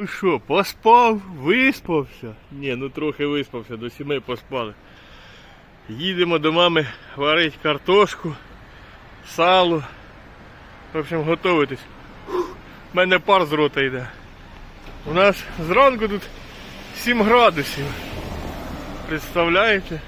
Ну що, поспав, виспався? Ні, ну трохи виспався, до сіми поспали. Їдемо до мами варити картошку, сало. В общем, готуватись. У мене пар з рота йде. У нас зранку тут 7 градусів. Представляєте?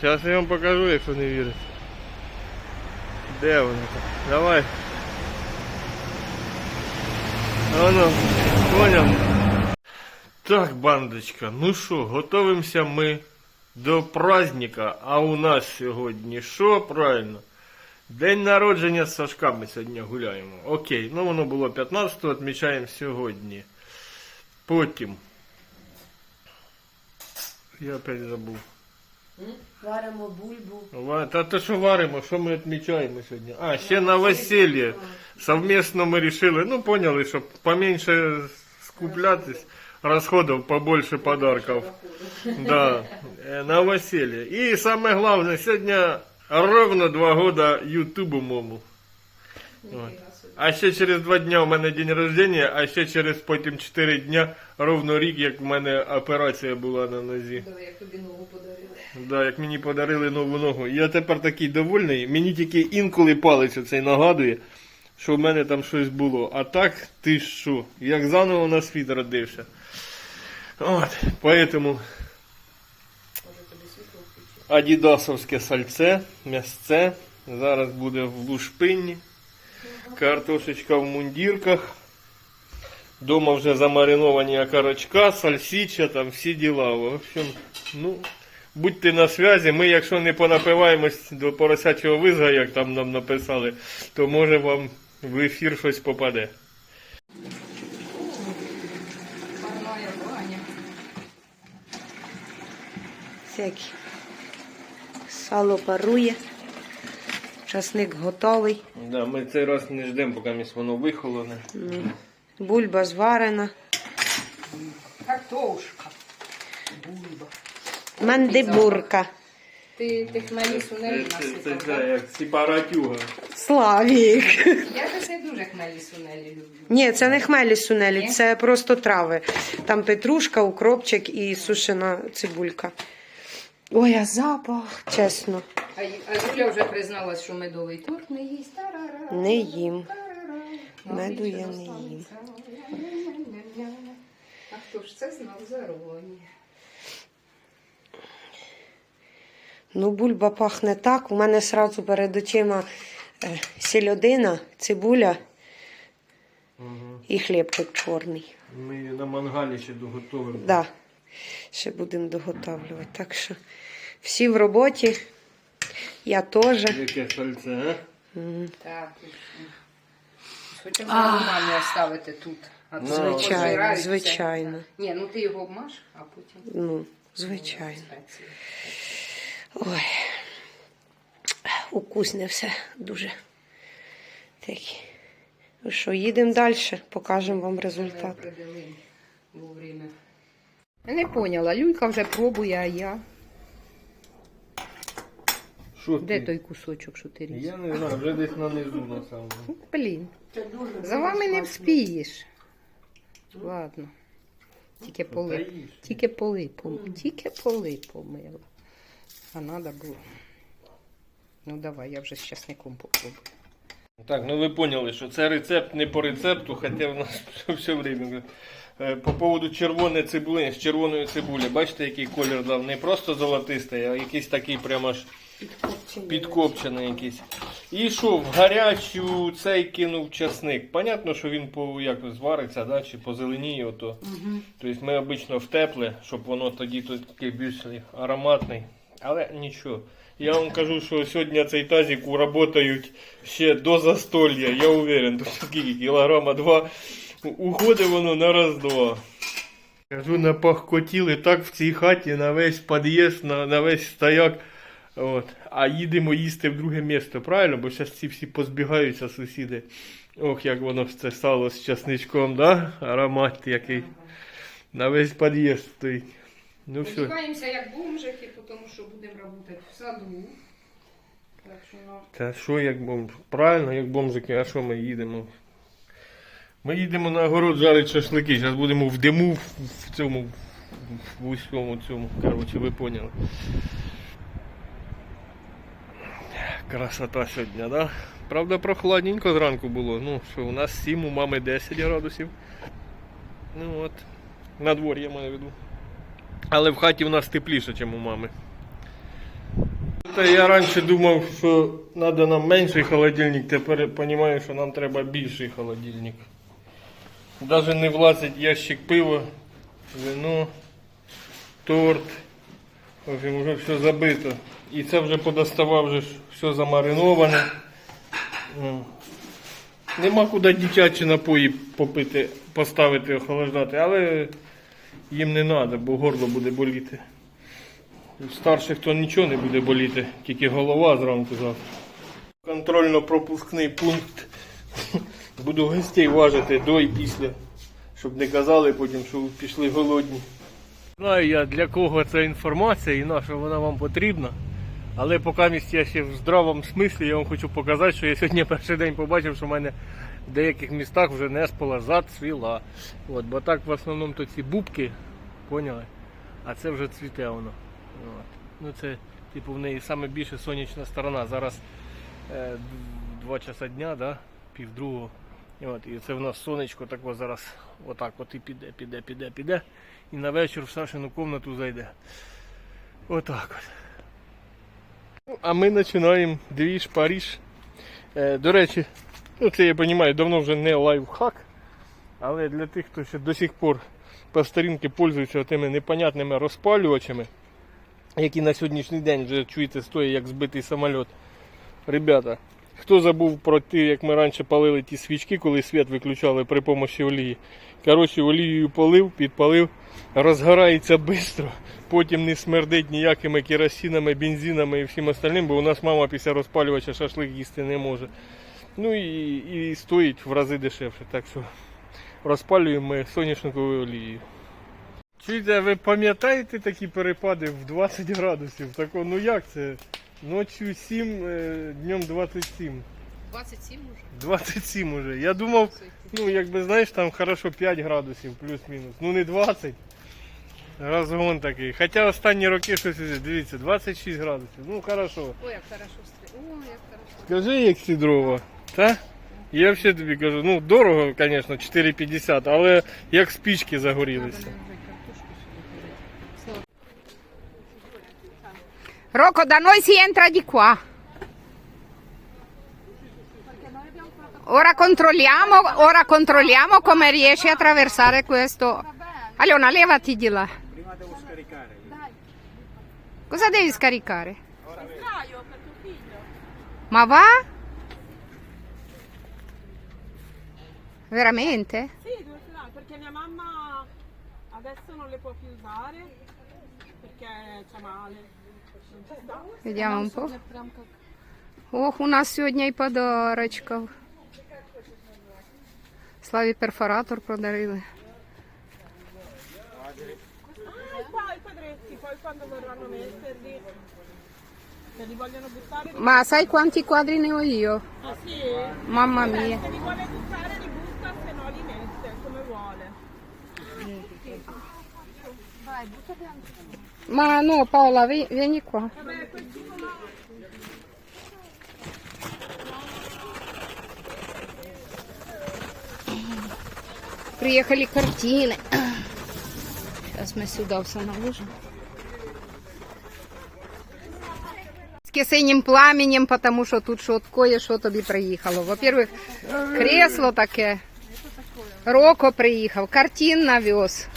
Зараз я вам покажу, якщо не вірите. Де воно там? Давай. Воно, понял. Так, бандочка, ну що, готовимося ми до праздника, а у нас сьогодні що правильно? День народження з Сашка ми сьогодні гуляємо. Окей, ну воно було 15-го, відмічаємо сьогодні. Потім. Я опять забув. Варимо бульбу. Ва- Та то що варимо, що ми відмічаємо сьогодні? А, ще на весілля. Совместно ми вирішили, ну поняли, щоб поменьше скуплятись, розходів, побольше подарків. Да, е, на весілля. І саме головне, сьогодні ровно два года Ютубу мому. От. А ще через два дня у мене день рождения, а ще через потім 4 дня ровно рік, як в мене операція була на нозі. Давай, як тобі ногу. Да, як мені подарили нову ногу. Я тепер такий довольний. Мені тільки інколи палець оцей нагадує, що в мене там щось було. А так, ти що? Як заново на світ родився. От, поэтому адідасовське сальце, м'ясце. Зараз буде в лушпинні. Картошечка в мундірках. Дома вже замариновані окорочка, сальсіча, там всі діла. В общем, ну, будьте на зв'язі. Ми, якщо не понапиваємось до поросячого визга, як там нам написали, то може вам в ефір щось попаде. Всякі. Сало парує. Часник готовий. Да, ми цей раз не ждемо, поки воно вихолоне. Бульба зварена. Картошка. Бульба. Мандибурка. Ти, ти хмелі Це, сунелі це, як сепаратюга. Славік. Я щось не дуже хмелі сунелі люблю. Ні, це не хмелі сунелі, Ні? це просто трави. Там петрушка, укропчик і сушена цибулька. Ой, а запах, чесно. А, а Юля вже призналась, що медовий торт не їсть. Тарара, Не їм. Меду я не їм. А хто ж це знав зароні? Ну, бульба пахне так. У мене сразу перед очима е, сільодина, цибуля Угу. і хлібчик чорний. Ми на мангалі ще доготовимо. Да. Ще будемо доготавлювати. Так що всі в роботі. Я теж. Яке сальце, а? М, Так. Хоча б мамі оставити тут. А то Ну. Звичайно, пожираються. звичайно. Ні, ну ти його обмаш, а потім. Ну, звичайно. Ой. Укусне все дуже. Такі. Ну що, їдемо далі, покажемо вам результат. Не поняла, Люлька вже пробує, а я. Що Де ти? той кусочок, що ти різ? Я не знаю, вже десь нанизу на самому. Блін. За вами не вспієш. Ладно. Тільки поли. Тільки поли, пом... тільки поли помила. А треба було. Ну давай, я вже з часником попробую. Так, ну ви поняли, що це рецепт не по рецепту, хоча в нас все время. Е, По поводу червоної цибулини, з червоної цибулі, бачите, який колір дав? Не просто золотистий, а якийсь такий прямо аж підкопчений якийсь. І що, в гарячу цей кинув часник. Понятно, що він по як звариться, да, чи позеленіє ото. Тобто ми обично в тепле, щоб воно тоді такий більш ароматний. Але нічого. Я вам кажу, що сьогодні цей тазик уработають ще до застолья, я уверен, тут скільки кілограма два. Уходить воно на раз-два. Кажу, напахкотіли так в цій хаті на весь під'їзд, на, на весь стояк. От. А їдемо їсти в друге місто, правильно? Бо зараз ці всі позбігаються сусіди. Ох, як воно це стало з часничком, да? Аромат який. На весь під'їзд стоїть. Ну все. Як бомжики, тому що будемо працювати в саду. Так що, ну, Та що як бомж? Правильно, як бомжики, а що ми їдемо? Ми їдемо на огород жарити шашлики. Зараз будемо в диму в, в цьому в усьому цьому. Коротше, ви поняли. Красота сьогодні, да? Правда, прохладненько зранку було. Ну, що у нас 7, у мами 10 градусів. Ну от. На дворі я маю в виду. Але в хаті у нас тепліше, ніж у мами. Я раніше думав, що треба нам менший холодильник, тепер розумію, що нам треба більший холодильник. Навіть не влазить ящик пива, вино, торт. В общем, вже все забито. І це вже подоставав, вже все замариноване. Ну. Нема куди дитячі напої попити, поставити, охолоджати, але їм не треба, бо горло буде боліти. У старших то нічого не буде боліти, тільки голова зранку завтра. Контрольно-пропускний пункт. Буду гостей важити до і після, щоб не казали потім, що пішли голодні. Знаю я для кого ця інформація і на що вона вам потрібна. Але поки я ще в здравому смислі, я вам хочу показати, що я сьогодні перший день побачив, що в мене в деяких містах вже неспола зацвіла. От, бо так в основному то ці бубки, поняли? А це вже цвіте воно. От. Ну це, типу, в неї саме більше сонячна сторона. Зараз е, 2 часа дня, да? пів от, і це в нас сонечко так ось зараз отак от і піде, піде, піде, піде. І на вечір в Сашину комнату зайде. Отак от. Ну, а ми починаємо двіж Паріж. Е, до речі, ну це я розумію, давно вже не лайфхак. Але для тих, хто ще до сих пор по старінки пользується тими непонятними розпалювачами, які на сьогоднішній день вже чуєте стоять як збитий самоліт. Ребята, хто забув про те, як ми раніше палили ті свічки, коли світ виключали при помощі олії. Коротше, олією полив, підпалив, розгорається швидко, потім не смердить ніякими керосинами, бензинами і всім остальним, бо у нас мама після розпалювача шашлик їсти не може. Ну і, і стоїть в рази дешевше. Так що розпалюємо ми соняшниковою олією. Чуєте, ви пам'ятаєте такі перепади в 20 градусів? Тако, ну як це? Ночі 7, е, днем 27. 27 уже. 27 уже. Я думав, ну якби знаєш, там хорошо 5 градусів плюс-мінус. Ну не 20. Розгон такий. Хоча останні роки щось, дивіться, 26 градусів. Ну хорошо. Ой, як хорошо стрі. Ой, як хорошо. Скажи, як ці дрова. Та? Я взагалі тобі кажу, ну дорого, звісно, 4,50, але як спічки загорілися. Rocco, da noi si entra di qua. Ora controlliamo, ora controlliamo come riesci a attraversare questo. Aliona, levati di là. Prima devo scaricare. Cosa devi scaricare? febbraio per tuo figlio. Ma va? Veramente? Sì, due filari, perché mia mamma adesso non le può più usare perché c'ha male. Non ci sta. Vediamo un po'. Прям как Ох, у нас сьогодні і подарочків. Славі перфоратор подарили. Ah, e qua i quadretti, poi quando vorranno metterli, se li vogliono buttare, li- Ma sai quanti quadri ne ho io? ah sì? Mamma Vabbè, mia. Ma no, Paola, vi- vieni qua. Приехали картины. Сейчас мы сюда все наложим. З синім пламенем, тому що тут що кое-що тобі приїхало. Во-первых, кресло таке. Роко приїхав, картин навез.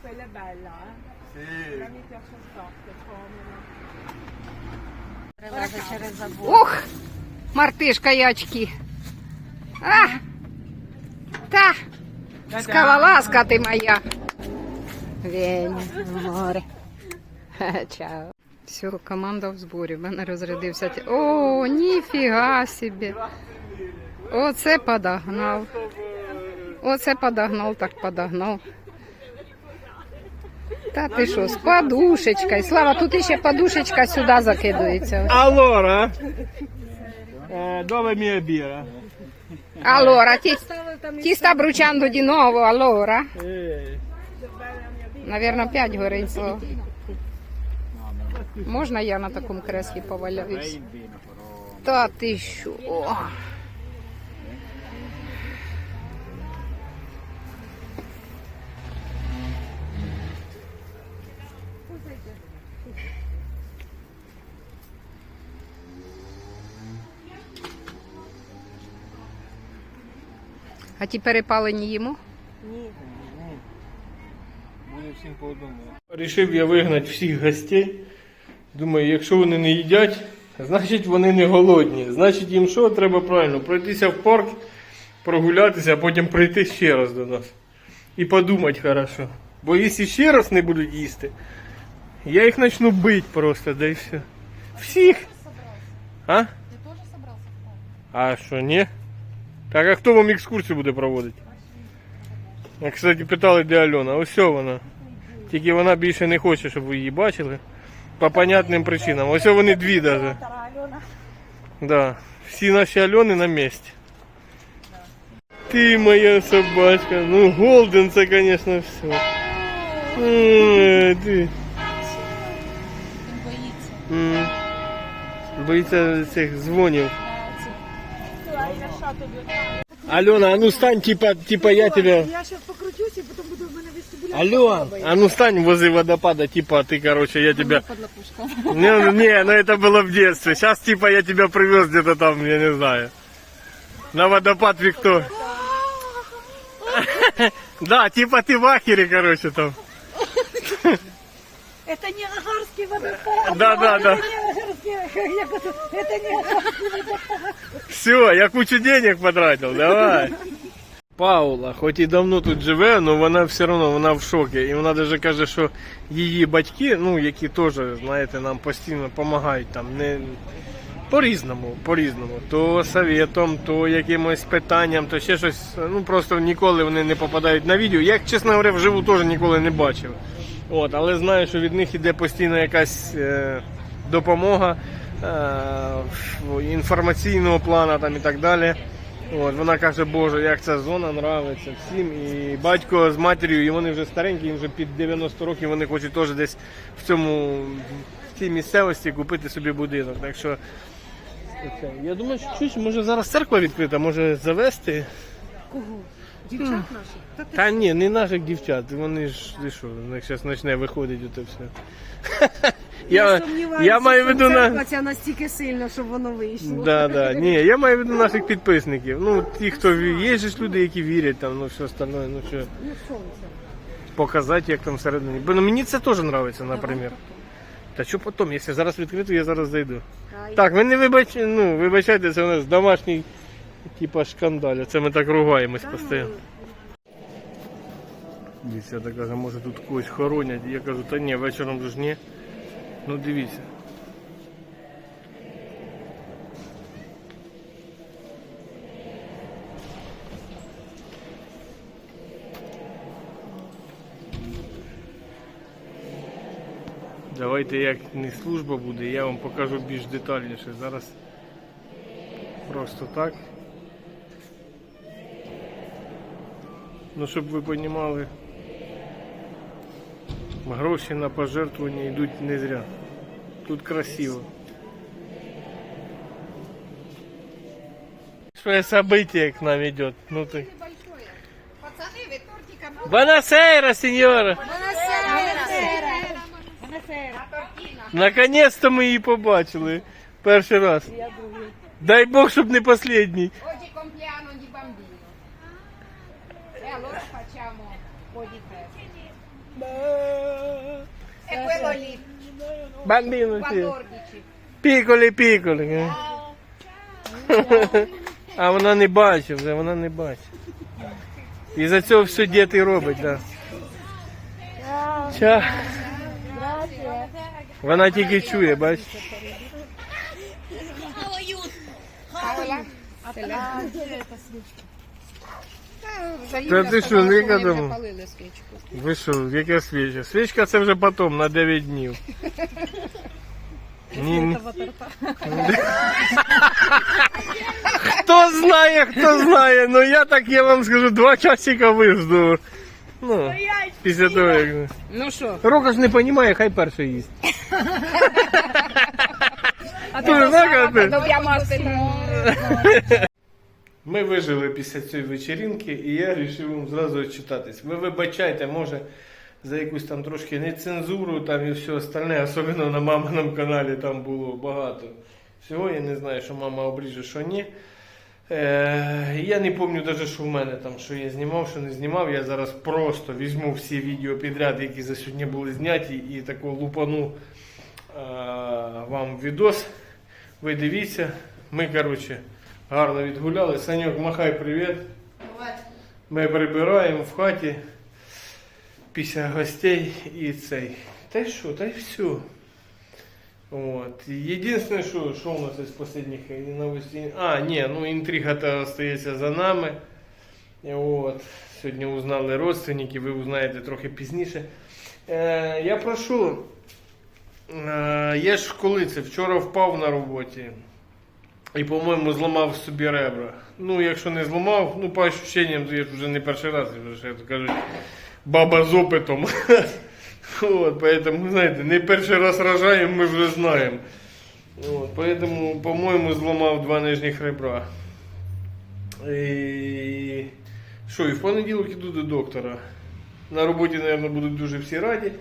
Quella è bella, eh? Quella mi piace un sacco, è. Ух, мартишка і очки. А, та, скалолазка ти моя. Веня, море. Чао. Все, команда в зборі. В мене розрядився. О, ніфіга собі. Оце подогнав. Оце подогнав, так подогнав. Та ти що, з подушечкою. Слава, тут ще подушечка сюди закидується. Eh, dove mi birra? Allora, ti, ti sta bruciando di nuovo, allora? Eh, Наверно, п'ять горить. Можна я на такому креслі поваляюсь? Та ти що? А ті перепалені їмо? всім по одному. Рішив я вигнати всіх гостей. Думаю, якщо вони не їдять, значить вони не голодні. Значить їм що треба правильно? Пройтися в парк, прогулятися, а потім прийти ще раз до нас. І подумати хорошо. Бо якщо ще раз не будуть їсти, я їх почну бити просто, да і все. Всіх. А? А що, ні? Так, а хто вам екскурсію буде проводити? Я, кстати, питали, де Альона. Ось вона. Тільки вона більше не хоче, щоб ви її бачили. По понятним причинам. Ось вони дві даже. Да. Всі наші Альони на місці. Ти моя собачка. Ну, Голден це, звісно, все. Ой, ти. М. Боїться цих дзвонів. Hai lasciato due cani. Альона, а ну стань, типа, типа я тебе... Я сейчас покрутюсь и потом буду в мене вестибуля. Алло, а ну стань возле водопада, типа ты, короче, я тебя... Не, не, ну это было в детстве. Сейчас, типа, я тебя привез где-то там, я не знаю. На водопад Виктор. Да, типа ты в ахере, короче, там. Это не Агарский водопад. Да, да, да. Это не Агарский, я говорю, это не Агарский водопад. Все, я кучу денег потратил, давай. Паула, хоч і давно тут живе, але вона все одно вона в шокі. І вона навіть каже, що її батьки, ну які теж, знаєте, нам постійно допомагають там, не по-різному, по-різному. То советом, то якимось питанням, то ще щось. Ну просто ніколи вони не попадають на відео. Я, чесно говоря, вживу теж ніколи не бачив. От, але знаю, що від них іде постійно якась е, допомога е, інформаційного плану там, і так далі. От, вона каже, Боже, як ця зона нравиться всім. І батько з матір'ю, і вони вже старенькі, їм вже під 90 років, вони хочуть теж десь в цьому в цій місцевості купити собі будинок. Так що я думаю, що чуть, може зараз церква відкрита, може завести. Дівчат наших? Та ти Та ні, не наших дівчат, вони ж ти що, у зараз почне виходити ото все. Я, сумніваюся, я маю в що виду на. церква ця настільки сильно, щоб воно вийшло. Да, да. Ні, я маю в виду наших підписників. Ну, ті, хто ві- є ж люди, які вірять там, ну все остальное, ну що. Показати, як там всередині. Бо ну, мені це теж подобається, наприклад. Та що потім, якщо зараз відкрито, я зараз зайду. Так, ви не вибач... ну, вибачайте, це у нас домашній типа шкандаль. Це ми так ругаємось постійно. Дивіться, так каже, може тут когось хоронять. Я кажу, та ні, вечором ж ні. Ну дивіться. Давайте як не служба буде, я вам покажу більш детальніше. Зараз просто так. Ну, щоб ви розуміли, гроші на пожертвування йдуть не зря. Тут красиво. Что событие к нам идет? Ну ты. Пацани, ви тортика Бонасейра, сеньора! Наконец-то ми її побачили. Перший раз. Дай Бог, щоб не последній. Allora facciamo un po' di festa. E quello lì, ці. 14. Піколі, піколі. А вона не бачить вже, вона не бачить. І за цього все дід і робить, так. Да. Ча. Вона тільки чує, бачиш. Та Юля ти що, сказала, не що вони кадому? вже палили свічку. Ви що, яка свічка? Свічка це вже потім, на 9 днів. Ні, ні. Хто знає, хто знає, ну я так я вам скажу, два часика вижду. Ну, після того, як. Ну що? Рока ж не розуміє, хай перший їсть. А ти знаєш, ти? до ямасти. Ми вижили після цієї вечеринки, і я вирішив вам зразу відчитатись. Ви вибачайте, може, за якусь там трошки нецензуру там і все остальне, особливо на маминому каналі там було багато. Всього я не знаю, що мама обріже, що ні. Е, я не пам'ятаю навіть, що в мене там, що я знімав, що не знімав. Я зараз просто візьму всі відео підряд, які за сьогодні були зняті, і тако лупану е, вам відос. Ви дивіться. Ми, коротше, гарно відгуляли. Саньок, махай привіт. Ми прибираємо в хаті після гостей і цей. Та й що, та й все. От. Єдине, що, що у нас із останніх новостей. А, ні, ну інтрига то остається за нами. От. Сьогодні узнали родственники, ви узнаєте трохи пізніше. Е, я прошу. Е, я ж коли це вчора впав на роботі. І, по-моєму, зламав собі ребра. Ну, якщо не зламав, ну, по ощущениям, то я вже не перший раз, я вже, кажуть, баба з опитом. От, поэтому, знаєте, не перший раз рожаємо, ми вже знаємо. От, поэтому, по-моєму, зламав два нижніх ребра. Що, і в понеділок іду до доктора. На роботі, мабуть, будуть дуже всі раді.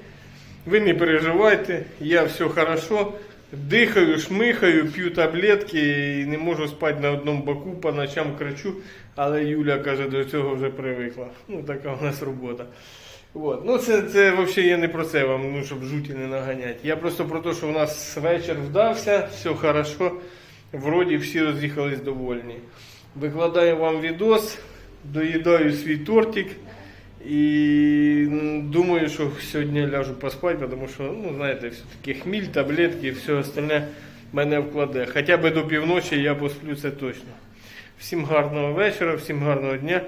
Ви не переживайте, я все хорошо. Дихаю, шмихаю, п'ю таблетки і не можу спати на одному боку, по ночам кричу, але Юля каже, до цього вже привикла. Ну, така у нас робота. От. Ну, це, це взагалі я не про це вам, ну, щоб жуті не наганяти. Я просто про те, що у нас вечір вдався, все хорошо. Вроді всі роз'їхались довольні. Викладаю вам відос, доїдаю свій тортик. І думаю, що сьогодні ляжу поспати, тому що, ну, знаєте, все-таки хміль, таблетки і все остальне мене вкладе. Хоча б до півночі я посплю це точно. Всім гарного вечора, всім гарного дня.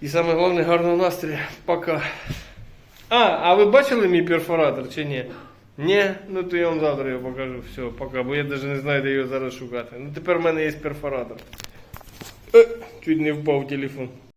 І саме головне гарного настрою. Пока. А, а ви бачили мій перфоратор чи ні? Ні, ну то я вам завтра його покажу. Все, пока, бо я навіть не знаю, де його зараз шукати. Ну тепер в мене є перфоратор. Е, чуть не впав телефон.